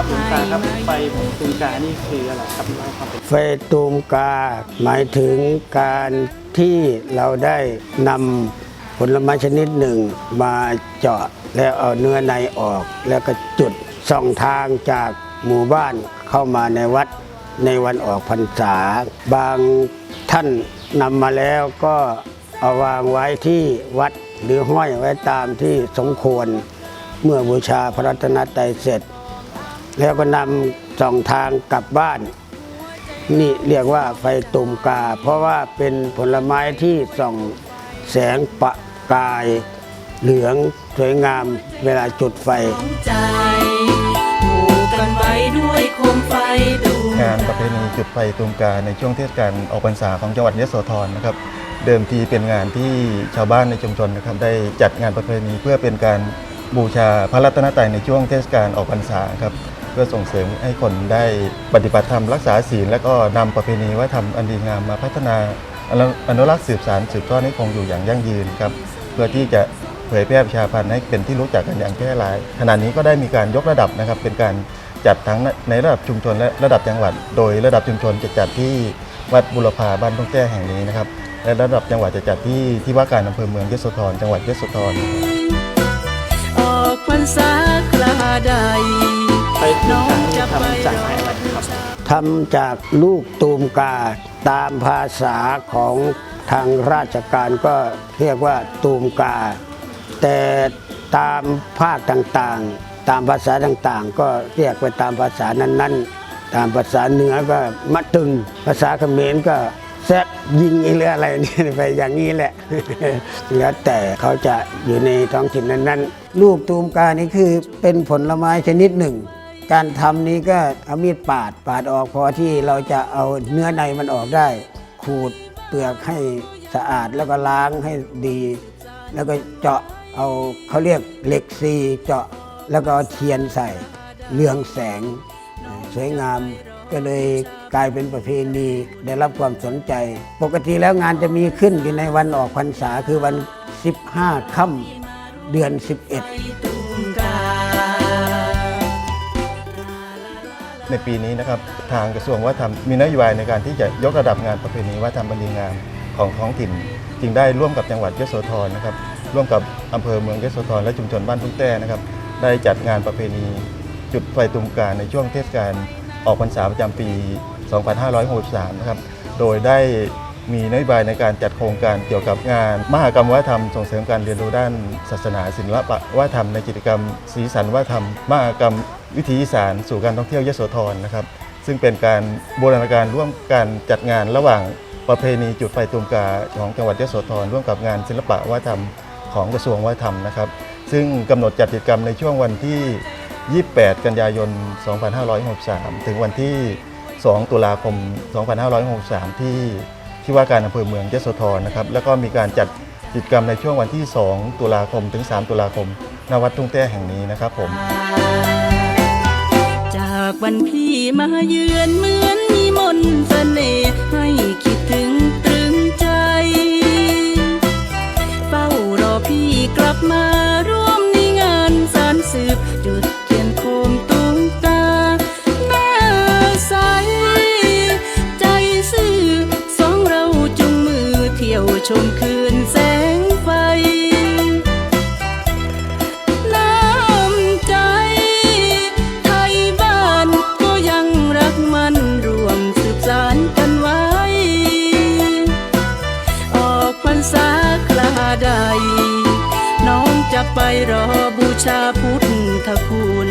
ครับหลวงตาครับไฟตุงกานี่คืออะไรครับเล่าให้ฟังเป็นไฟตูมกา หมายถึงการที่เราได้นำผลไม้ชนิดหนึ่งมาเจาะแล้วเอาเนื้อในออก แล้วก็จุดส่องทางจากหมู่บ้านเข้ามาในวัดในวันออกพรรษา บางท่านนำมาแล้วก็เอาวางไว้ที่วัดหรือห้อยไว้ตามที่สมควร เมื่อบูชาพระรัตนตรัยเสร็จ แล้วก็นำส่องทางกลับบ้าน นี่เรียกว่าไฟตุ่มกา เพราะว่าเป็นผลไม้ที่ส่องแสงประกายเหลืองสวยงามเวลาจุดไฟงานประเพณีจุดไฟตูมกาในช่วงเทศกาลออกพรรษาของจังหวัดยโสธรนะครับ เดิมทีเป็นงานที่ชาวบ้านในชุมชนนะครับได้จัดงานประเพณีเพื่อเป็นการบูชาพระรัตนตรัยในช่วงเทศกาลออกพรรษาครับ เพื่อส่งเสริมให้คนได้ปฏิบัติธรรมรักษาศีล และก็นำประเพณีวัฒนธรรมอันดีงามมาพัฒนาอนุรักษ์สืบสานสืบทอดให้คงอยู่อย่างยั่งยืนครับเพื่อที่จะเผยแพร่ประชาพันธ์ให้เป็นที่รู้จักกันอย่างแพร่หลาย ขณะนี้ก็ได้มีการยกระดับนะครับ เป็นการจัดทั้งในระดับชุมชนและระดับจังหวัด โดยระดับชุมชนจะจัดที่วัดบุรพาบ้านต้องแก้แห่งนี้นะครับ และระดับจังหวัดจะจัดที่ที่ว่าการอำเภอเมืองยโสธรจังหวัดยโสธรออกพรรษาคลาใด ไฟตุงกานี่ทำจากอะไรครับทำจากลูกตูมกาตามภาษาของทางราชการก็เรียกว่าตูมกา แต่ตามภาคต่างๆ ตามภาษาต่างๆ ก็เรียกไปตามภาษานั้นๆ ตามภาษาเหนือก็มัดตึง ภาษาเขมรก็แซบยิงหรืออะไรนี่ไปอย่างนี้แหละ แล้วแต่เขาจะอยู่ในท้องถิ่นนั้นๆ ลูกตูมกานี่คือเป็นผลไม้ชนิดหนึ่ง การทำนี้ก็เอามีดปาดปาดออกพอที่เราจะเอาเนื้อในมันออกได้ ขูดเปลือกให้สะอาดแล้วก็ล้างให้ดี แล้วก็เจาะเอาเขาเรียกเหล็กซีเจาะแล้วก็เอาเทียนใส่เรืองแสง สวยงามก็เลยกลายเป็นประเพณีได้รับความสนใจ ปกติแล้วงานจะมีขึ้นอยู่ในวันออกพรรษาคือวัน 15 ค่ำเดือน 11 ในปีนี้นะครับทางกระทรวงวัฒนธรรมมีนโยบายในการที่จะยกระดับงานประเพณีวัฒนธรรมบันดีงามของท้องถิ่น จึงได้ร่วมกับจังหวัดยโสธรนะครับร่วมกับอำเภอเมืองยโสธรและชุมชนบ้านทุ่งแต้นะครับได้จัดงานประเพณีจุดไฟตุมกาในช่วงเทศกาลออกพรรษาประจำปี 2563 นะครับ โดยได้มีนโยบายในการจัดโครงการเกี่ยวกับงาน มหกรรมวัฒนธรรมส่งเสริมการเรียนรู้ด้านศาสนาศิลปะวัฒนธรรมในกิจกรรมสีสันวัฒนธรรม มหกรรม วิถีอีสานสู่การท่องเที่ยวยโสธรนะครับ ซึ่งเป็นการบูรณาการร่วมการจัดงานระหว่างประเพณีจุดไฟตูมกาของจังหวัดยโสธรร่วมกับงานศิลปะวัฒนธรรมของกระทรวงวัฒนธรรมนะครับ ซึ่งกำหนดจัดกิจกรรมในช่วงวันที่ 28 กันยายน 2563 ถึงวันที่ 2 ตุลาคม 2563 ที่ที่ว่าการอำเภอเมืองยโสธรนะครับ แล้วก็มีการจัดกิจกรรมในช่วงวันที่ 2 ตุลาคม ถึง 3 ตุลาคมณวัดทุ่งแต้แห่งนี้นะครับผมากวันพี่มาเยือนเหมือนมีมนเสน่ห์ให้คิดถึงตรึงใจ เฝ้ารอพี่กลับมาร่วมในงานสารสืบจุดเทียนโคมตุ้งตาหน้าใส ใจซื่อสองเราจุงมือเที่ยวชมคืน ใด น้องจะไปรอบูชาพุทธคุณ